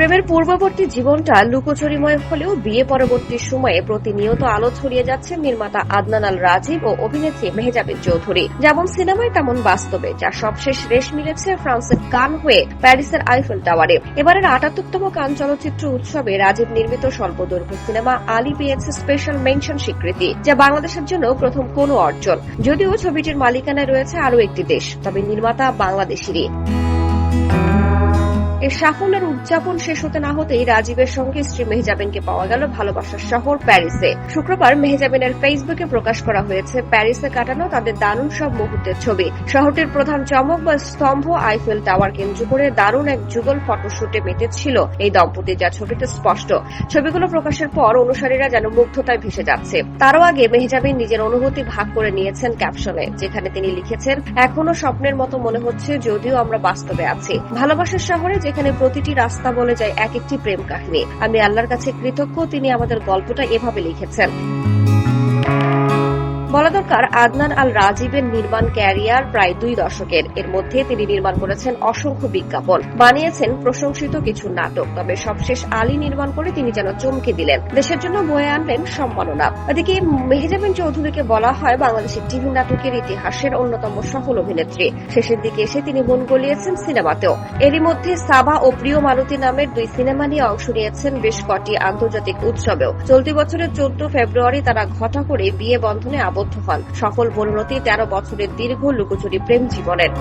প্রেমের পূর্ববর্তী জীবনটা লুকোচুরিময় হলেও বিয়ে পরবর্তী সময়ে প্রতিনিয়ত আলো ছড়িয়ে যাচ্ছে নির্মাতা আদনান আল রাজীব ও অভিনেত্রী মেহজাবিন চৌধুরী। যেমন সিনেমায় তেমন বাস্তবে যা সবশেষ রেশ মিলেছে ফ্রান্সের কান হয়ে প্যারিসের আইফেল টাওয়ারে। এবারের আটাত্তরতম কান চলচ্চিত্র উৎসবে রাজীব নির্মিত স্বল্পদৈর্ঘ্য সিনেমা আলী পেয়েছে স্পেশাল মেনশন স্বীকৃতি, যা বাংলাদেশের জন্য প্রথম কোনো অর্জন। যদিও ছবিটির মালিকানায় রয়েছে আরও একটি দেশ, তবে নির্মাতা বাংলাদেশেরই। এর সাফল্যের উদযাপন শেষ হতে না হতেই রাজীবের সঙ্গে স্ত্রী মেহজাবিনকে পাওয়া গেল ভালোবাসার শহর প্যারিসে। শুক্রবার মেহজাবিনের ফেসবুকে প্রকাশ করা হয়েছে, প্যারিসে কাটানো তাদের দারুণ সব মুহূর্তের ছবি। শহরটির প্রধান চমক বা স্তম্ভ আইফেল টাওয়ার কেন্দ্র করে দারুণ এক যুগল ফটোশুটে মেতেছিল এই দম্পতি, যা ছবিতে স্পষ্ট। ছবিগুলো প্রকাশের পর অনুসারীরা যেন মুগ্ধতায় ভেসে যাচ্ছে। তারও আগে মেহজাবিন নিজের অনুভূতি ভাগ করে নিয়েছেন ক্যাপশনে, যেখানে তিনি লিখেছেন, এখনও স্বপ্নের মতো মনে হচ্ছে, যদিও আমরা বাস্তবে আছি। ভালোবাসার শহরে যেখানে প্রতিটি রাস্তা বলে যায় এক একটি প্রেম কাহিনী। আমি আল্লাহর কাছে কৃতজ্ঞ, তিনি আমাদের গল্পটা এভাবে লিখেছেন। বলা দরকার, আদনান আল রাজীবের নির্মাণ ক্যারিয়ার প্রায় দুই দশকের। এর মধ্যে তিনি নির্মাণ করেছেন অসংখ্য বিজ্ঞাপন। বানিয়েছেন প্রশংসিত কিছু নাটক, তবে সবশেষ আলী নির্মাণ করে তিনি যেন চমকে দিলেন। দেশের জন্য বয়ে আনলেন সম্মাননা। ওদিকে মেহজাবিন চৌধুরীকে বলা হয় বাংলাদেশের টিভি নাটকের ইতিহাসের অন্যতম সফল অভিনেত্রী। শেষের দিকে এসে তিনি মন গলিয়েছেন সিনেমাতেও। এরই মধ্যে সাবা ও প্রিয় মালতী নামের দুই সিনেমা নিয়ে অংশ নিয়েছেন বেশ কটি আন্তর্জাতিক উৎসবেও। চলতি বছরের চোদ্দ ফেব্রুয়ারি তারা ঘটা করে বিয়ে বন্ধনে আবদ্ধ হন সফল পরিণতি তেরো বছরের দীর্ঘ লুকোচুরি প্রেম জীবনের।